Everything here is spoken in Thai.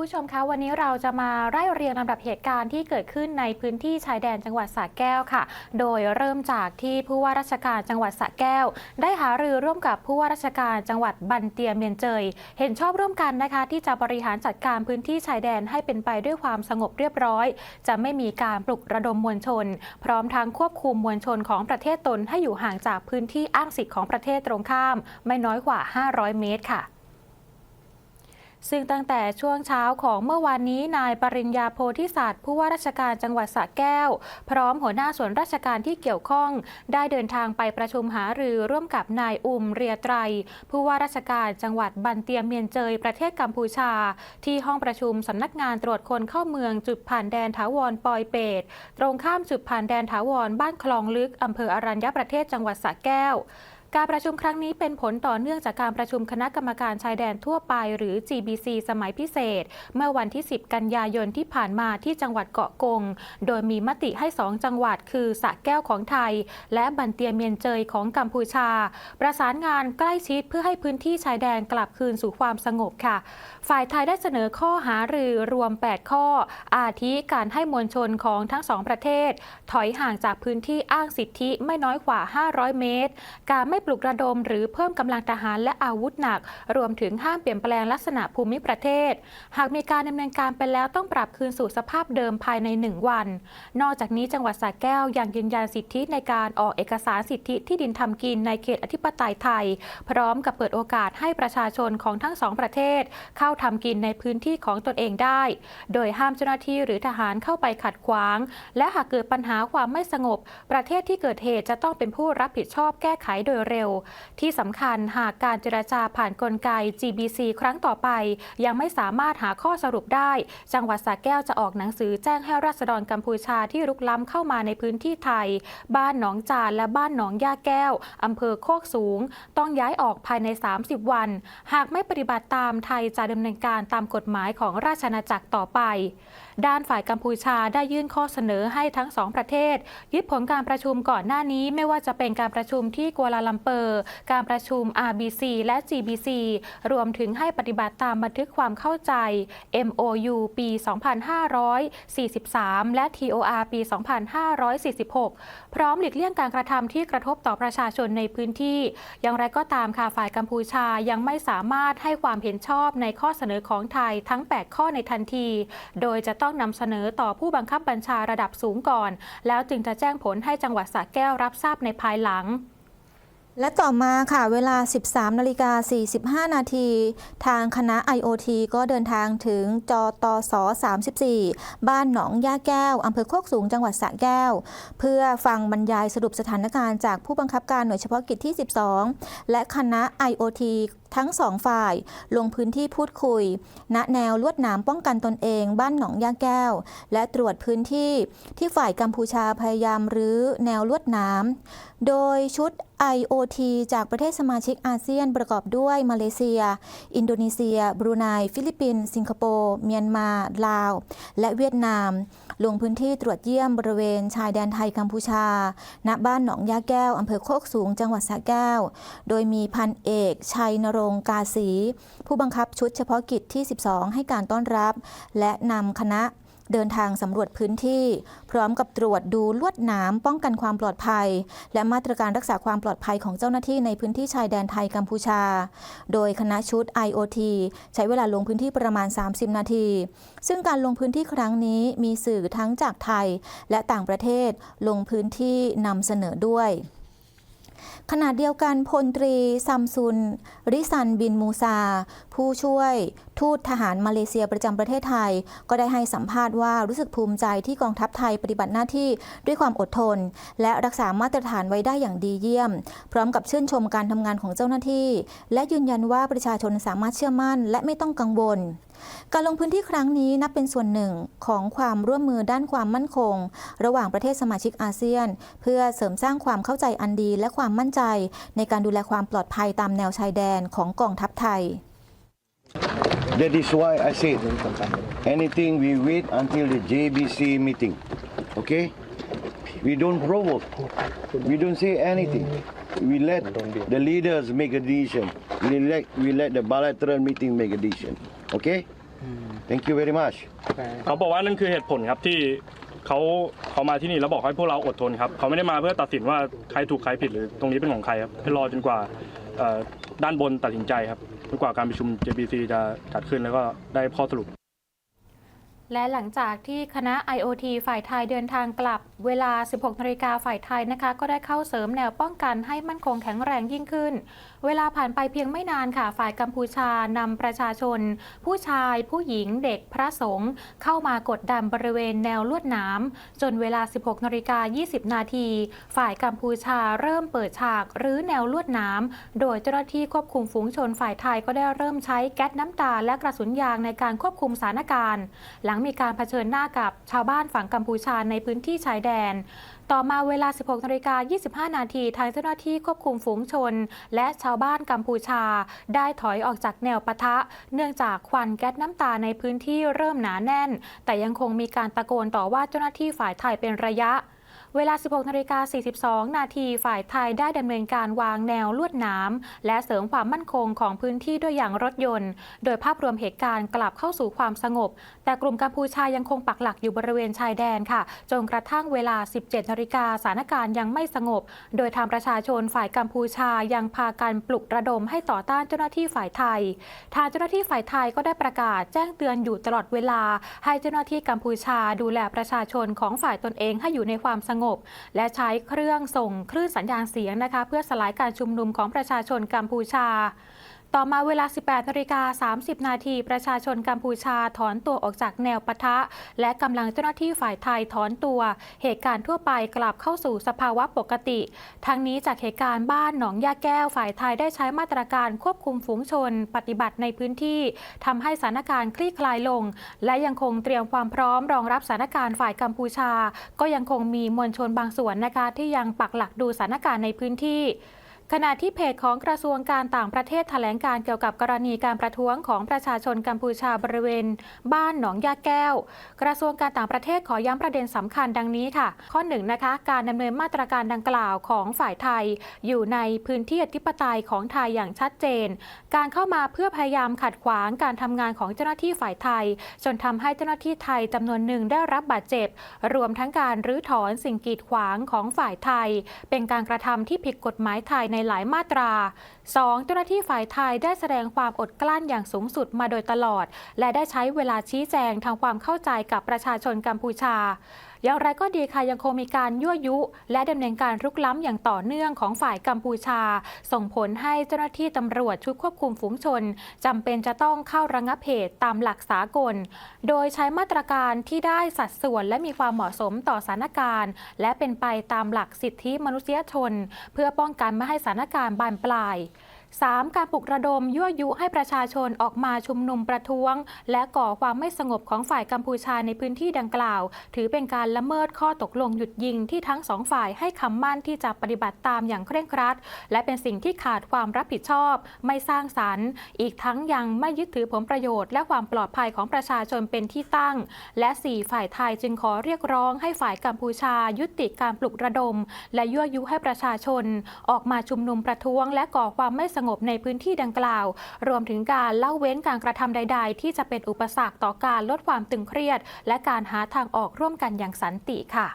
ผู้ชมคะวันนี้เราจะมาไล่เรียงลำดับเหตุการณ์ที่เกิดขึ้นในพื้นที่ชายแดนจังหวัดสระแก้วค่ะ โดยเริ่มจากที่ผู้ว่าราชการจังหวัดสระแก้ว ได้หารือร่วมกับผู้ว่าราชการจังหวัดบันเตียเมียนเจย เห็นชอบร่วมกันนะคะ ที่จะบริหารจัดการพื้นที่ชายแดนให้เป็นไปด้วยความสงบเรียบร้อย จะไม่มีการปลุกระดมมวลชน พร้อมทั้งควบคุมมวลชนของประเทศตนให้อยู่ห่างจากพื้นที่อ้างสิทธิ์ของประเทศตรงข้าม ไม่น้อยกว่า 500 เมตรค่ะ ซึ่งตั้งแต่ช่วงเช้าของเมื่อวานนี้นายปริญญาโพธิสัตว์ผู้ว่าราชการจังหวัดสระแก้ว พร้อมหัวหน้าส่วนราชการที่เกี่ยวข้อง ได้เดินทางไปประชุมหารือร่วมกับนายอุมเรียไตร ผู้ว่าราชการจังหวัดบันเตียเมียนเจยประเทศกัมพูชา ที่ห้องประชุมสำนักงานตรวจคนเข้าเมืองจุดผ่านแดนถาวรปอยเปตตรงข้ามจุดผ่านแดนถาวรบ้านคลองลึกอำเภออรัญญประเทศจังหวัดสระแก้ว การประชุมครั้งนี้เป็นผลต่อเนื่องจากการประชุมคณะกรรมการชายแดนทั่วไป หรือ GBC สมัยพิเศษ เมื่อวันที่ 10 กันยายนที่ผ่านมาที่จังหวัดเกาะกง โดยมีมติให้ 2 จังหวัด คือสะแก้วของไทย และบันเตียเมียนเจยของกัมพูชา ประสานงานใกล้ชิดเพื่อให้พื้นที่ชายแดนกลับคืนสู่ความสงบค่ะ ฝ่ายไทยได้เสนอข้อหารือรวม 8 ข้อ อาทิการให้มวลชนของทั้งสองประเทศ ถอยห่างจากพื้นที่อ้างสิทธิไม่น้อยกว่า 500 เมตร การไม่ปลุกระดม หรือเพิ่มกำลังทหารและอาวุธหนัก รวมถึงห้ามเปลี่ยนแปลงลักษณะภูมิประเทศ หากมีการดำเนินการไปแล้วต้องปรับคืนสู่สภาพเดิมภายใน 1 วัน นอกจากนี้จังหวัดสระแก้วยังยืนยันสิทธิในการออกเอกสารสิทธิที่ดินทำกินในเขตอธิปไตยไทย พร้อมกับเปิดโอกาสให้ประชาชนของทั้งสองประเทศ เข้าทำกินในพื้นที่ของตนเองได้ โดยห้ามเจ้าหน้าที่หรือทหารเข้าไปขัดขวาง และหากเกิดปัญหาความไม่สงบ ประเทศที่เกิดเหตุจะต้องเป็นผู้รับผิดชอบแก้ไขโดยเร็ว ที่สำคัญหากการเจรจาผ่านนกลไก GBC ครั้งต่อไป ยังไม่สามารถหาข้อสรุปได้ จังหวัดสระแก้วจะออกหนังสือแจ้งให้ราษฎรกัมพูชาที่รุกล้ำเข้ามาในพื้นที่ไทย บ้านหนองจานและบ้านหนองย่าแก้วอำเภอโคกสูง ต้องย้ายออกภายใน 30 วัน หากไม่ปฏิบัติตามไทยจะดำเนินการตามกฎหมายของราชอาณาจักรต่อไป ด้านฝ่ายกัมพูชาได้ยื่นข้อเสนอให้ทั้งสองประเทศยึดผลการประชุมก่อนหน้านี้ไม่ว่าจะเป็นการประชุมที่กัวลาลัมเปอร์ การประชุม RBC และ GBC รวมถึงให้ปฏิบัติตามบันทึกความเข้าใจ MOU ปี 2543 และ TOR ปี 2546 พร้อมหลีกเลี่ยงการกระทำที่กระทบต่อประชาชนในพื้นที่ อย่างไรก็ตามค่ะฝ่ายกัมพูชายังไม่สามารถให้ความเห็นชอบในข้อเสนอของไทยทั้ง 8 ข้อในทันที โดยจะต้องนำเสนอต่อผู้บังคับบัญชาระดับสูงก่อน แล้วจึงจะแจ้งผลให้จังหวัดสระแก้วรับทราบในภายหลัง และต่อมาค่ะเวลา 13นาฬิกา45 นาที ทางคณะ IoT ก็เดินทางถึงจตส34 บ้านหนองย่าแก้ว อำเภอโคกสูงจังหวัดสระแก้ว เพื่อฟังบรรยายสรุปสถานการณ์จากผู้บังคับการหน่วยเฉพาะกิจที่ 12 และคณะ IoT ทั้งสองฝ่ายลงพื้นที่พูดคุย ณแนวลวดหนามป้องกันตนเอง บ้านหนองย่าแก้ว และตรวจพื้นที่ที่ฝ่ายกัมพูชาพยายามรื้อแนวลวดหนามโดยชุด IoT จากประเทศสมาชิกอาเซียนประกอบด้วยมาเลเซีย อินโดนีเซีย บรูไน ฟิลิปปินส์ สิงคโปร์ เมียนมา ลาว และเวียดนาม ลงพื้นที่ตรวจเยี่ยมบริเวณชายแดนไทยกัมพูชา ณ บ้านหนองยาแก้ว อำเภอโคกสูง จังหวัดสระแก้ว โดยมีพันเอก ชัยนรงกาศีผู้บังคับชุดเฉพาะกิจที่ 12 ให้การต้อนรับ และนำคณะเดินทางสำรวจพื้นที่ พร้อมกับตรวจดูลวดหนามป้องกันความปลอดภัย และมาตรการรักษาความปลอดภัยของเจ้าหน้าที่ในพื้นที่ชายแดนไทยกัมพูชา โดยคณะชุด IoT ใช้เวลาลงพื้นที่ประมาณ 30 นาที ซึ่งการลงพื้นที่ครั้งนี้มีสื่อทั้งจากไทยและต่างประเทศลงพื้นที่นำเสนอด้วย ขณะเดียวกันพลตรีซัมซุน ริซันบินมูซา ผู้ช่วย ทูตทหารมาเลเซียประจำประเทศไทย ก็ได้ให้สัมภาษณ์ว่ารู้สึกภูมิใจที่กองทัพไทยปฏิบัติหน้าที่ด้วยความอดทน และรักษามาตรฐานไว้ได้อย่างดีเยี่ยม พร้อมกับชื่นชมการทำงานของเจ้าหน้าที่ และยืนยันว่าประชาชนสามารถเชื่อมั่น และไม่ต้องกังวลการลงพื้นที่ครั้งนี้นับเป็นส่วนหนึ่งของความร่วมมือด้านความมั่นคง ระหว่างประเทศสมาชิกอาเซียน เพื่อเสริมสร้างความเข้าใจอันดีและความมั่นใจ ในการดูแลความปลอดภัยตามแนวชายแดนของกองทัพไทย That is why I said anything we wait until the JBC meeting. Okay? We don't provoke. We don't say anything. We let the leaders make a decision. We let, we let the bilateral meeting make a decision. Okay? Thank you very much. เขาบอกว่านั่นคือเหตุผลครับที่เขาเขามาที่นี่แล้วบอกให้พวกเราอดทนครับเขาไม่ได้มาเพื่อตัดสินว่าใครถูกใครผิดหรือตรงนี้เป็นของใครครับให้รอจนกว่าเอ่อด้านบนตัดสินใจครับ จนกว่าการประชุม JBC จะจัดขึ้นแล้วก็ได้ข้อสรุป และหลังจากที่คณะ IOT ฝ่ายไทยเดินทางกลับเวลา 16นาฬิกาฝ่ายไทยนะคะ ก็ได้เข้าเสริมแนวป้องกันให้มั่นคงแข็งแรงยิ่งขึ้น เวลาผ่านไปเพียงไม่นานค่ะ ฝ่ายกัมพูชานำประชาชน ผู้ชาย ผู้หญิงเด็กพระสงฆ์เข้ามากดดันบริเวณแนวลวดน้ำจนเวลา 16นาฬิกา20 นาที ฝ่ายกัมพูชาเริ่มเปิดฉากหรือแนวลวดน้ำโดยเจ้าหน้าที่ควบคุมฝูงชนฝ่ายไทยก็ได้เริ่มใช้แก๊สน้ำตาและกระสุนยางในการควบคุมสถานการณ์ หลังมีการเผชิญหน้ากับชาวบ้านฝั่งกัมพูชาในพื้นที่ชายแดน ต่อมาเวลา 16นาฬิกา25 นาทีทางเจ้าหน้าที่ควบคุมฝูงชน และชาวบ้านกัมพูชา ได้ถอยออกจากแนวปะทะ เนื่องจากควันแก๊สน้ำตาในพื้นที่เริ่มหนาแน่น แต่ยังคงมีการตะโกนต่อว่าเจ้าหน้าที่ฝ่ายไทยเป็นระยะ เวลา 16นาฬิกา42 นาทีฝ่ายไทยได้ดำเนินการวางแนวลวดน้ำและเสริมความมั่นคงของพื้นที่ด้วยอย่างรถยนต์ โดยภาพรวมเหตุการณ์กลับเข้าสู่ความสงบ แต่กลุ่มกัมพูชายังคงปักหลักอยู่บริเวณชายแดนค่ะ จนกระทั่งเวลา 17นาฬิกาสถานการณ์ยังไม่สงบ โดยทางประชาชนฝ่ายกัมพูชายังพากันปลุกระดมให้ต่อต้านเจ้าหน้าที่ฝ่ายไทย ทางเจ้าหน้าที่ฝ่ายไทยก็ได้ประกาศแจ้งเตือนอยู่ตลอดเวลา ให้เจ้าหน้าที่กัมพูชาดูแลประชาชนของฝ่ายตนเองให้อยู่ในความสงบและใช้เครื่องส่งคลื่นสัญญาณเสียงนะคะ เพื่อสลายการชุมนุมของประชาชนกัมพูชา ต่อมาเวลา 18นาฬิกา30 นาทีประชาชนกัมพูชาถอนตัวออกจากแนวปะทะ และกำลังเจ้าหน้าที่ฝ่ายไทยถอนตัว เหตุการณ์ทั่วไปกลับเข้าสู่สภาวะปกติ ทั้งนี้จากเหตุการณ์บ้านหนองยาแก้วฝ่ายไทยได้ใช้มาตรการควบคุมฝูงชน ปฏิบัติในพื้นที่ทำให้สถานการณ์คลี่คลายลง และยังคงเตรียมความพร้อมรองรับสถานการณ์ฝ่ายกัมพูชา ก็ยังคงมีมวลชนบางส่วนนะคะที่ยังปักหลักดูสถานการณ์ในพื้นที่ ขณะที่เพจของกระทรวงการต่างประเทศแถลงการเกี่ยวกับกรณีการประท้วงของประชาชนกัมพูชาบริเวณ บ้านหนองยาแก้ว กระทรวงการต่างประเทศขอย้ำประเด็นสำคัญดังนี้ค่ะ ข้อหนึ่งนะคะการดำเนินมาตรการดังกล่าวของฝ่ายไทย อยู่ในพื้นที่อธิปไตยของไทยอย่างชัดเจน การเข้ามาเพื่อพยายามขัดขวางการทำงานของเจ้าหน้าที่ฝ่ายไทย จนทำให้เจ้าหน้าที่ไทยจำนวนหนึ่งได้รับบาดเจ็บ รวมทั้งการรื้อถอนสิ่งกีดขวางของฝ่ายไทย เป็นการกระทำที่ผิดกฎหมายไทยในหลายมาตรา 2. เจ้าหน้าที่ฝ่ายไทยได้แสดงความอดกลั้นอย่างสูงสุดมาโดยตลอด และได้ใช้เวลาชี้แจงทำความเข้าใจกับประชาชนกัมพูชา อย่างไรก็ดีค่ะยังคงมีการยั่วยุ และดำเนินการรุกล้ำอย่างต่อเนื่องของฝ่ายกัมพูชา ส่งผลให้เจ้าหน้าที่ตำรวจชุดควบคุมฝูงชนจำเป็นจะต้องเข้าระงับเหตุตามหลักสากล โดยใช้มาตรการที่ได้สัดส่วนและมีความเหมาะสมต่อสถานการณ์ และเป็นไปตามหลักสิทธิมนุษยชน เพื่อป้องกันไม่ให้สถานการณ์บานปลาย 3. การปลุกระดมยั่วยุให้ประชาชนออกมาชุมนุมประท้วง และก่อความไม่สงบของฝ่ายกัมพูชาในพื้นที่ดังกล่าว ถือเป็นการละเมิดข้อตกลงหยุดยิงที่ทั้งสองฝ่ายให้คำมั่นที่จะปฏิบัติตามอย่างเคร่งครัด และเป็นสิ่งที่ขาดความรับผิดชอบ ไม่สร้างสรรค์ อีกทั้งยังไม่ยึดถือผลประโยชน์ และความปลอดภัยของประชาชนเป็นที่ตั้ง และ 4 ฝ่ายไทยจึงขอเรียกร้องให้ฝ่ายกัมพูชา ยุติการปลุกระดม และยั่วยุให้ประชาชน ออกมาชุมนุมประท้วง และก่อความไม่สงบในพื้นที่ดังกล่าว รวมถึงการเล่าเว้นการกระทำใด ๆ ที่จะเป็นอุปสรรคต่อการลดความตึงเครียด และการหาทางออกร่วมกันอย่างสันติค่ะ